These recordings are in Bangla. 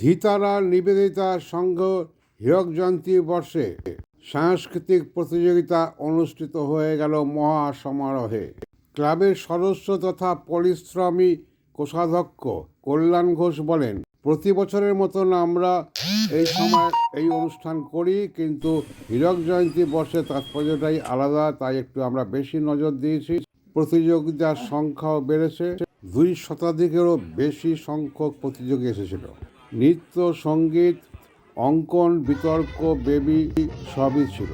ধিতারা নিবেদিতা সংঘ হীরক জয়ন্তী বর্ষে সাংস্কৃতিক প্রতিযোগিতা অনুষ্ঠিত হয়ে গেল মহা সমারোহে ক্লাবের সদস্য তথা পরিশ্রমী কোষাধ্যক্ষ কল্যাণ ঘোষ বলেন, প্রতি বছরের মতন আমরা এই সময় এই অনুষ্ঠান করি, কিন্তু হীরক জয়ন্তী বর্ষে তাৎপর্যটাই আলাদা, তাই একটু আমরা বেশি নজর দিয়েছি। প্রতিযোগিতার সংখ্যাও বেড়েছে। দুই শতাধিকেরও বেশি সংখ্যক প্রতিযোগী এসেছিল। নৃত্য সংগীত অঙ্কন, বিতর্ক, বেবি, সবই ছিল।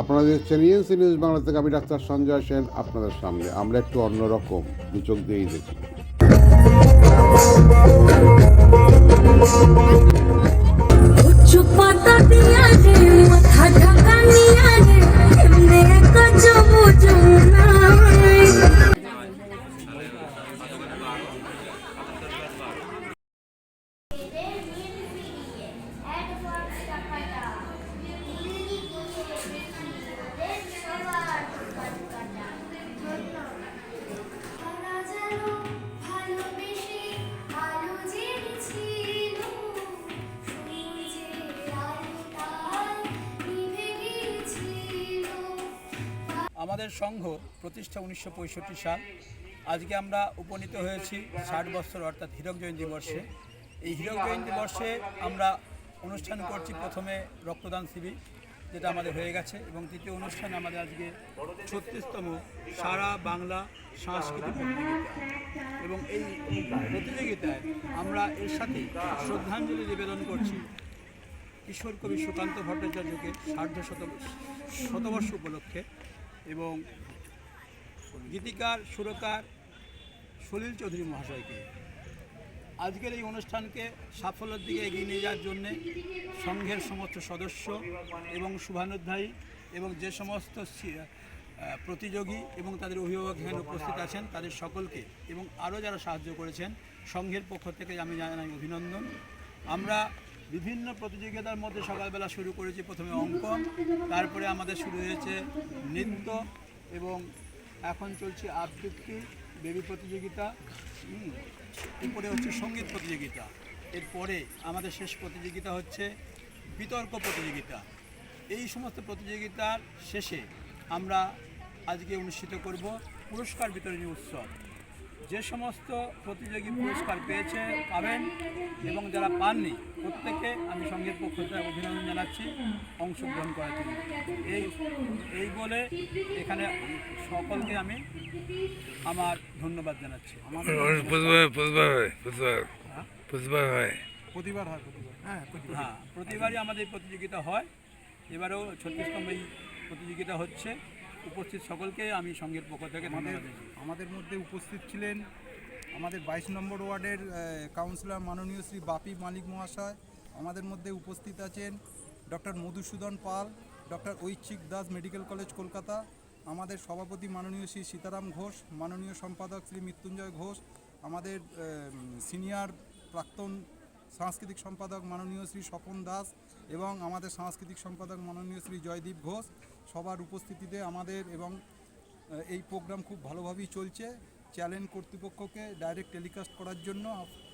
আপনাদের দেখছেন ইএনসি নিউজ বাংলা থেকে আমি ডাক্তার সঞ্জয় সেন আপনাদের সামনে। আমরা একটু অন্যরকম দু চোখ দিয়েই দেখি। দিয়া আমাদের সংঘ প্রতিষ্ঠা উনিশশো পঁয়ষট্টি সাল। আজকে আমরা উপনীত হয়েছি ষাট বছর, অর্থাৎ হীরক জয়ন্তী বর্ষে। এই হীরক জয়ন্তী বর্ষে আমরা অনুষ্ঠান করছি প্রথমে রক্তদান শিবির। যেটা আমাদের হয়ে গেছে এবং দ্বিতীয় অনুষ্ঠান আমাদের আজকে ছত্রিশতম সারা বাংলা সাংস্কৃতিক প্রতিযোগিতা। এবং এই প্রতিযোগিতায় আমরা এর সাথে শ্রদ্ধাঞ্জলি নিবেদন করছি কিশোর কবি সুকান্ত ভট্টাচার্যকে সার্ধ শত শতবর্ষ উপলক্ষে এবং গীতিকার, সুরকার সলিল চৌধুরী মহাশয়কে। আজকের এই অনুষ্ঠানকে সাফল্যের দিকে এগিয়ে নিয়ে যাওয়ার জন্যে সংঘের সমস্ত সদস্য এবং শুভানুধ্যায়ী এবং যে সমস্ত প্রতিযোগী এবং তাদের অভিভাবক এখানে উপস্থিত আছেন, তাদের সকলকে এবং আরও যারা সাহায্য করেছেন, সংঘের পক্ষ থেকে আমি জানাই অভিনন্দন। আমরা বিভিন্ন প্রতিযোগিতার মধ্যে সকালবেলা শুরু করেছি প্রথমে অঙ্কন তারপরে আমাদের শুরু হয়েছে নৃত্য এবং এখন চলছে আবৃত্তি, বেবি প্রতিযোগিতা এরপরে হচ্ছে সংগীত প্রতিযোগিতা। এরপরে আমাদের শেষ প্রতিযোগিতা হচ্ছে বিতর্ক প্রতিযোগিতা। এই সমস্ত প্রতিযোগিতার শেষে আমরা আজকে অনুষ্ঠিত করব পুরস্কার বিতরণী উৎসব। যে সমস্ত প্রতিযোগী পুরস্কার পেয়েছে পাবেন এবং যারা পাননি প্রত্যেকে আমি সঙ্গের পক্ষ থেকে অভিনন্দন জানাচ্ছি অংশগ্রহণ করার জন্য। এই এই বলে এখানে সকলকে আমি আমার ধন্যবাদ জানাচ্ছি। আমাদের প্রতিবার হয় প্রতিবার প্রতিবার হয়। প্রতিবারই আমাদের এই প্রতিযোগিতা হয়। এবারেও ছত্রিশতম এই প্রতিযোগিতা হচ্ছে। উপস্থিত সকলকে আমি সঙ্গের পক্ষ থেকে জানাচ্ছি। আমাদের মধ্যে উপস্থিত ছিলেন আমাদের বাইশ নম্বর ওয়ার্ডের কাউন্সিলর মাননীয় শ্রী বাপি মালিক মহাশয় আমাদের মধ্যে উপস্থিত আছেন ডক্টর মধুসূদন পাল ডক্টর ঐচ্ছিক দাস মেডিকেল কলেজ কলকাতা আমাদের সভাপতি মাননীয় শ্রী সীতারাম ঘোষ মাননীয় সম্পাদক শ্রী মৃত্যুঞ্জয় ঘোষ আমাদের সিনিয়র প্রাক্তন সাংস্কৃতিক সম্পাদক মাননীয় শ্রী স্বপন দাস এবং আমাদের সাংস্কৃতিক সম্পাদক মাননীয় শ্রী জয়দীপ ঘোষ সবার উপস্থিতিতে আমাদের এবং এই প্রোগ্রাম খুব ভালোভাবেই চলছে। চ্যালেঞ্জ কর্তৃপক্ষকে ডাইরেক্ট টেলিকাস্ট করার জন্য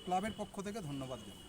ক্লাবের পক্ষ থেকে ধন্যবাদ জানাই।